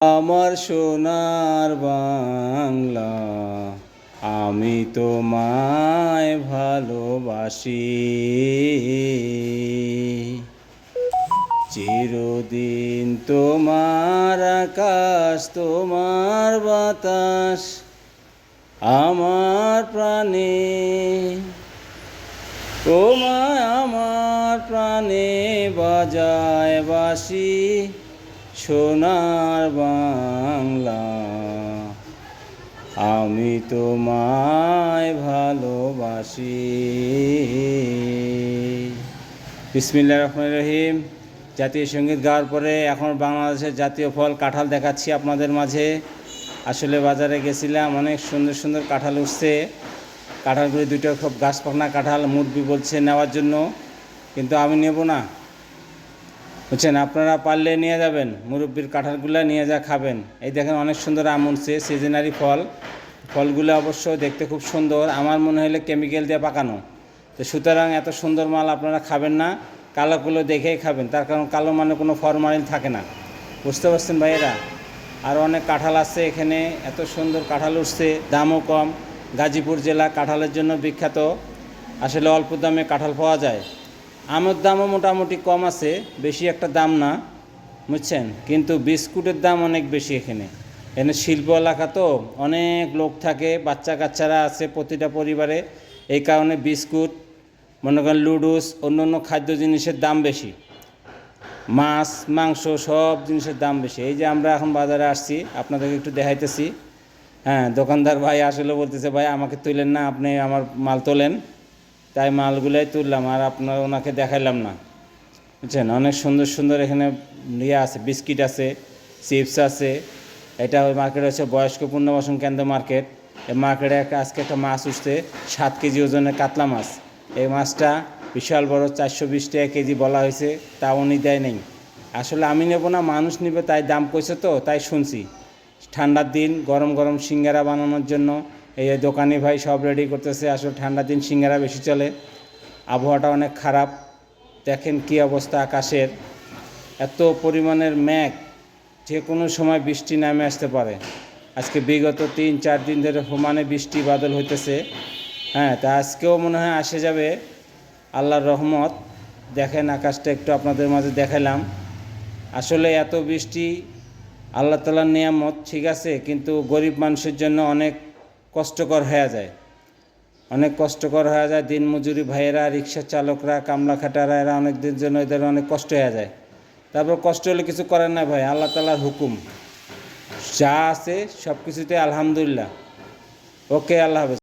আমার সোনার বাংলা, আমি তোমায় ভালোবাসি। চিরদিন তোমার আকাশ, তোমার বাতাস, আমার প্রাণে। তোমায় আমার প্রাণে বাজায় বাসি সোনার বাংলা। আমি তোমায় ভালোবাসি। বিসমিল্লা রহমান রহিম। জাতীয় সংগীত গাওয়ার পরে এখন বাংলাদেশের জাতীয় ফল কাঁঠাল দেখাচ্ছি আপনাদের মাঝে। আসলে বাজারে গেছিলাম, অনেক সুন্দর সুন্দর কাঁঠাল উঠছে। কাঁঠালগুলি দুটো খুব গাছ পাকনা কাঁঠাল মুরবি বলছে নেওয়ার জন্য। কিন্তু আমি নেব না। বুঝছেন, আপনারা পারলে নিয়ে যাবেন, মুরব্বীর কাঁঠালগুলো নিয়ে যা খাবেন। এই দেখেন অনেক সুন্দর আম উঠছে সিজনারি ফল। ফলগুলো অবশ্য দেখতে খুব সুন্দর, আমার মনে হলে কেমিক্যাল দিয়ে পাকানো। তো সুতরাং এত সুন্দর মাল আপনারা খাবেন না, কালোগুলো দেখেই খাবেন, তার কারণ কালো মানে কোনো ফরমালিন থাকে না। বুঝতে পারছেন ভাইয়েরা? আর অনেক কাঁঠাল আছে এখানে, এত সুন্দর কাঁঠাল উঠছে, দামও কম। গাজীপুর জেলা কাঁঠালের জন্য বিখ্যাত। আসলে অল্প দামে কাঁঠাল পাওয়া যায়। আমের দামও মোটামুটি কম আছে, বেশি একটা দাম না, বুঝছেন? কিন্তু বিস্কুটের দাম অনেক বেশি এখানে। এখানে শিল্প এলাকা তো অনেক লোক থাকে, বাচ্চা কাচ্চারা আছে প্রতিটা পরিবারে। এই কারণে বিস্কুট, মনে করেন লুডুস অন্য অন্য খাদ্য জিনিসের দাম বেশি। মাছ, মাংস সব জিনিসের দাম বেশি। এই যে আমরা এখন বাজারে আসছি, আপনাদেরকে একটু দেখাইতেছি। হ্যাঁ দোকানদার ভাই আসলে বলতেছে, ভাই, আমাকে তুলেন না, আপনি আমার মাল তোলেন। তাই মালগুলোই তুললাম আর আপনার ওনাকে দেখাইলাম না। বুঝছেন? অনেক সুন্দর সুন্দর এখানে ইয়ে আছে, বিস্কিট আছে, চিপস আছে। এটা ওই মার্কেট হচ্ছে বয়স্ক পুনর্বাসন কেন্দ্র মার্কেট এই মার্কেটে একটা আজকে একটা মাছ উঠছে, সাত কেজি ওজনের কাতলা মাছ। এই মাছটা বিশাল বড়, চারশো বিশ টাকা কেজি বলা হয়েছে তা উনি দেয় নেই। আসলে আমি নেব না, মানুষ নেবে, তাই দাম কইছে তো, তাই শুনছি। ঠান্ডার দিন গরম গরম সিঙ্গারা বানানোর জন্য এই দোকানি ভাই সব রেডি করতেছে, আসলে ঠান্ডা দিন সিঙ্গারা বেশি চলে। আবহাওয়াটা অনেক খারাপ। দেখেন কি অবস্থা আকাশের। এত পরিমাণের মেঘ, যে কোনো সময় বৃষ্টি নামে আসতে পারে। আজকে বিগত তিন, চার দিন ধরে সমানে বৃষ্টি বাদল হইতেছে। হ্যাঁ তা আজকেও মনে হয় আসে যাবে। আল্লাহর রহমত। দেখেন আকাশটা একটু আপনাদের মাঝে দেখালাম। আসলে এত বৃষ্টি, আল্লাহ তালার নিয়ামত, ঠিক আছে, কিন্তু গরিব মানুষের জন্য অনেক কষ্টকর হয়ে যায়। অনেক কষ্টকর হয়ে যায়, দিন মজুরি ভাইয়েরা, রিক্সা চালকরা, কামলা খাটারা, এরা অনেক দিন জন্য এদের অনেক কষ্ট হয়ে যায়। তারপর কষ্ট হলে কিছু করেন না ভাই, আল্লাহ তালার হুকুম। যা আছে সব কিছুতে আলহামদুলিল্লাহ। ওকে, আল্লাহ হাফেজ।